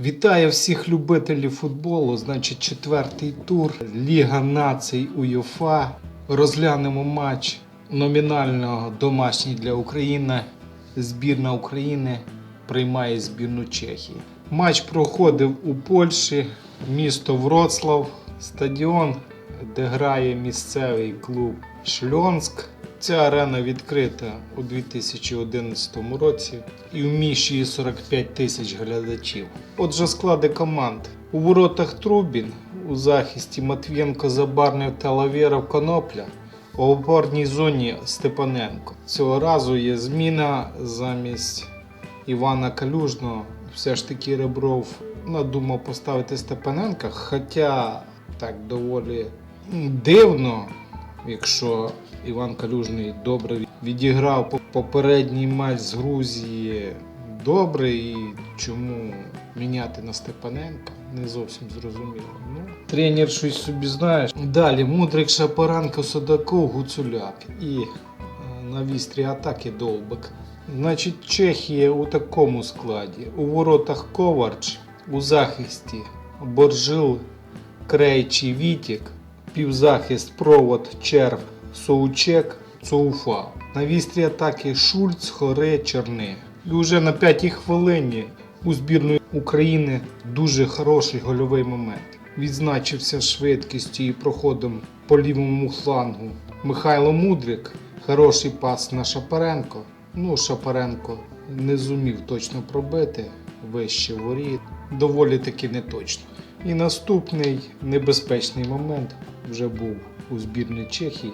Вітаю всіх любителів футболу. Значить, четвертий тур Ліга націй УЄФА. Розглянемо матч номінально домашній для України. Збірна України приймає збірну Чехії. Матч проходив у Польщі, місто Вроцлав, стадіон, де грає місцевий клуб Шльонськ. Ця арена відкрита у 2011 році і вміщує 45 тисяч глядачів. Отже, склади команд. У воротах Трубін, у захисті Матвієнко, Забарнев та Лавєров Конопля. У опорній зоні Степаненко. Цього разу є зміна замість Івана Калюжного. Все ж таки Ребров надумав поставити Степаненка, хоча так доволі дивно, якщо Іван Калюжний добре відіграв попередній матч з Грузії добре, і чому міняти на Степаненка? Не зовсім зрозуміло. Ну, тренер щось собі знаєш. Далі Мудрик, Шапаренко, Содаков, Гуцуляк і е, на вістрі атаки Довбик. Значить, Чехія у такому складі. У воротах Коварч, у захисті Боржил, Крейчі, Вітік, півзахист, провод, черв, Соучек, Цоуфа. На вістрі атаки Шульц, Хоре, Черни. І вже на п'ятій хвилині у збірної України дуже хороший гольовий момент. Відзначився швидкістю і проходом по лівому флангу Михайло Мудрик. Хороший пас на Шапаренко. Ну, Шапаренко не зумів точно пробити вище воріт. Доволі таки неточно. І наступний небезпечний момент вже був у збірній Чехії.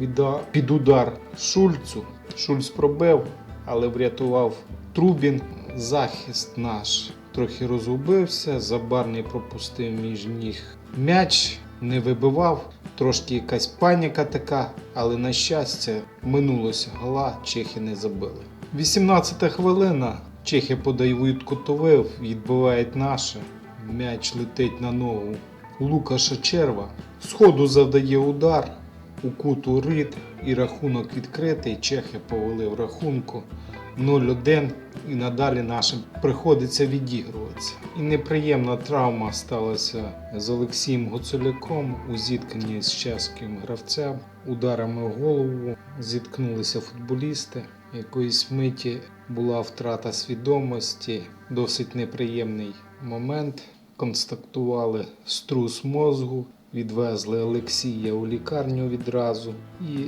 Відда- під удар Шульцу. Шульц пробив, але врятував Трубін. Захист наш трохи розгубився, забарний пропустив між ніг м'яч, не вибивав. Трошки якась паніка така, але на щастя минулося гола, чехи не забили. 18 хвилина. Чехи подають кутовий, відбивають наше. М'яч летить на ногу Лукаша Черва. Сходу завдає удар у куту рит і рахунок відкритий. Чехи повели в рахунку 0-1 і надалі нашим приходиться відігруватися. І неприємна травма сталася з Олексієм Гуцуляком у зіткненні з чеським гравцем. Ударами в голову зіткнулися футболісти. Якоїсь миті була втрата свідомості, досить неприємний момент. Констатували струс мозгу, відвезли Олексія у лікарню відразу і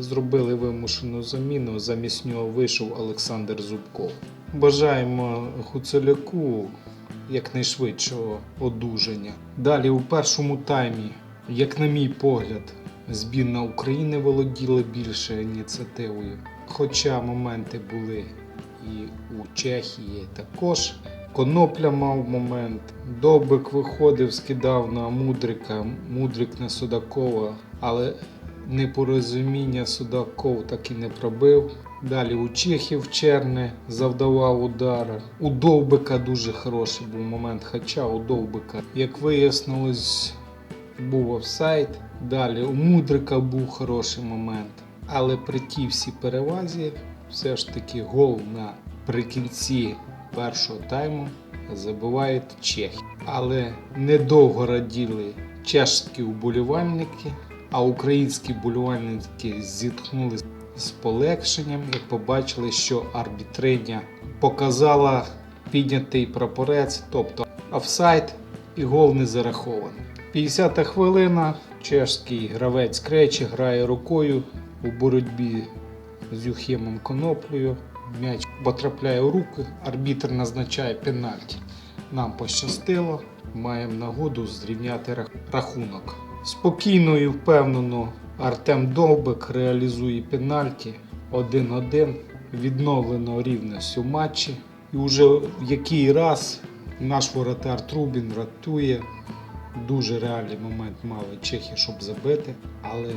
зробили вимушену заміну. Замість нього вийшов Олександр Зубков. Бажаємо Гуцуляку якнайшвидшого одужання. Далі у першому таймі, як на мій погляд, збірна України володіла більше ініціативою. Хоча моменти були і у Чехії також. Конопля мав момент. Довбик виходив, скидав на Мудрика, Мудрик на Судакова, але непорозуміння Судаков так і не пробив. Далі у Чехів Черне завдавав удар. У Довбика дуже хороший був момент, хоча у Довбика, як вияснилось, був офсайд. Далі у Мудрика був хороший момент. Але при тій всій перевазі все ж таки гол наприкінці першого тайму забивають чехи. Але недовго раділи чешські вболівальники, а українські вболівальники зітхнули з полегшенням, як побачили, що арбітриня показала піднятий прапорець, тобто офсайд і гол не зарахований. 50-та хвилина. Чешський гравець Кречі грає рукою у боротьбі з Юхімом Коноплею. М'яч потрапляє у руки, арбітр назначає пенальті. Нам пощастило, маємо нагоду зрівняти рахунок. Спокійно і впевнено Артем Довбик реалізує пенальті 1-1. Відновлено рівність у матчі. І вже в який раз наш воротар Трубін ратує. Дуже реальний момент мали чехи, щоб забити, але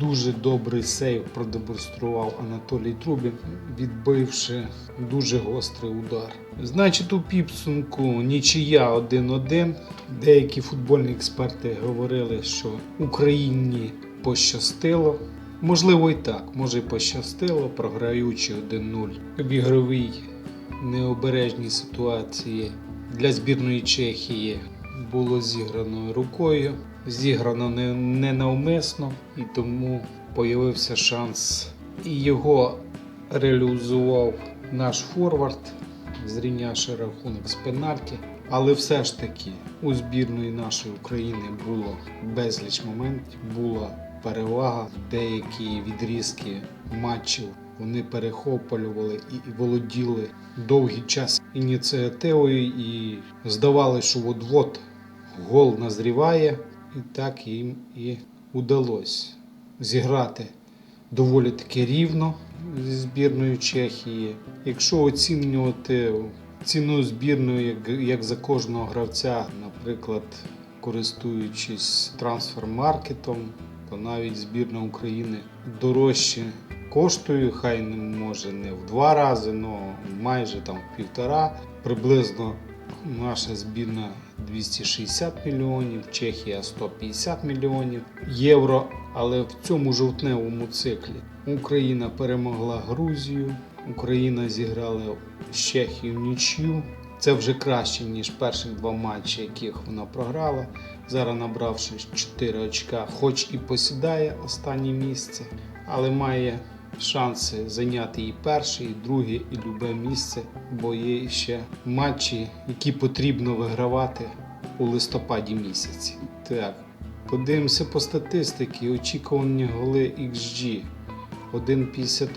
дуже добрий сейв продемонстрував Анатолій Трубін, відбивши дуже гострий удар. Значить, у підсумку нічия 1-1. Деякі футбольні експерти говорили, що Україні пощастило. Можливо, і так, може і пощастило, програючи 1-0 в ігровій необережні ситуації для збірної Чехії було зіграно рукою, зіграно не, ненавмисно, і тому появився шанс. І його реалізував наш форвард, зрівнявши рахунок з пенальті. Але все ж таки у збірної нашої України було безліч моментів, була перевага, деякі відрізки матчів вони перехоплювали і володіли довгий час ініціативою, і здавалося, що от-от гол назріває, і так їм і удалося зіграти доволі таки рівно зі збірною Чехії. Якщо оцінювати ціну збірної як, за кожного гравця, наприклад, користуючись трансфер-маркетом, то навіть збірна України дорожче коштує, хай не може не в два рази, але майже там в півтора. Приблизно наша збірна 260 мільйонів, Чехія 150 мільйонів євро. Але в цьому жовтневому циклі Україна перемогла Грузію, Україна зіграла з Чехією нічю. Це вже краще, ніж перших два матчі, яких вона програла. Зараз набравши 4 очка, хоч і посідає останнє місце, але має шанси зайняти і перше, і друге, і любе місце, бо є ще матчі, які потрібно вигравати у листопаді місяці. Так, подивимося по статистиці. Очікувані голи XG 1,55,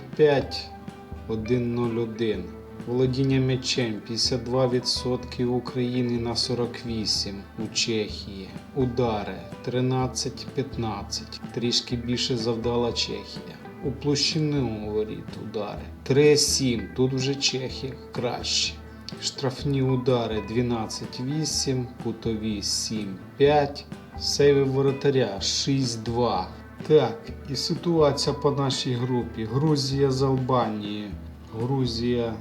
1,01. Володіння м'ячем 52% в Україні на 48 у Чехії. Удари 13-15. Трішки більше завдала Чехія. У площину воріт удари 3-7. Тут вже Чехія краще. Штрафні удари 12-8, кутові 7-5. Сейви воротаря 6-2. Так, і ситуація по нашій групі. Грузія з Албанією. Грузія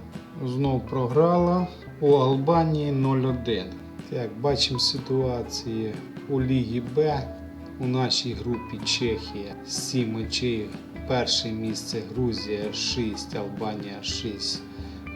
знов програла. У Албанії 0-1. Так, бачимо ситуації у Лігі Б. У нашій групі Чехія 7 очей. Перше місце Грузія 6, Албанія 6.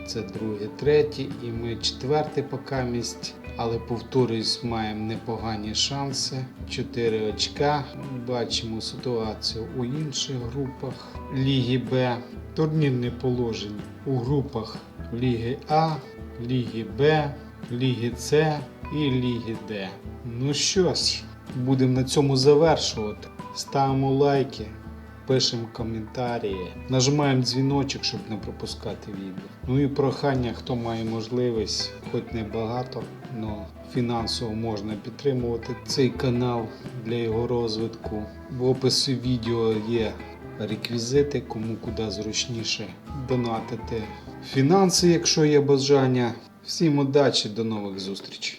Це друге, третє. І ми четверте поки місць. Але повторюсь, маємо непогані шанси. 4 очка. Бачимо ситуацію у інших групах Ліги Б. Турнірне положення у групах Ліги А, Ліги Б, Ліги С і Ліги Д. Ну що ж, будемо на цьому завершувати. Ставимо лайки, пишемо коментарі, нажимаємо дзвіночок, щоб не пропускати відео. Ну і прохання, хто має можливість, хоч не багато, але фінансово можна підтримувати цей канал для його розвитку. В описі відео є реквізити, кому куди зручніше донатити фінанси, якщо є бажання. Всім удачі, до нових зустрічей!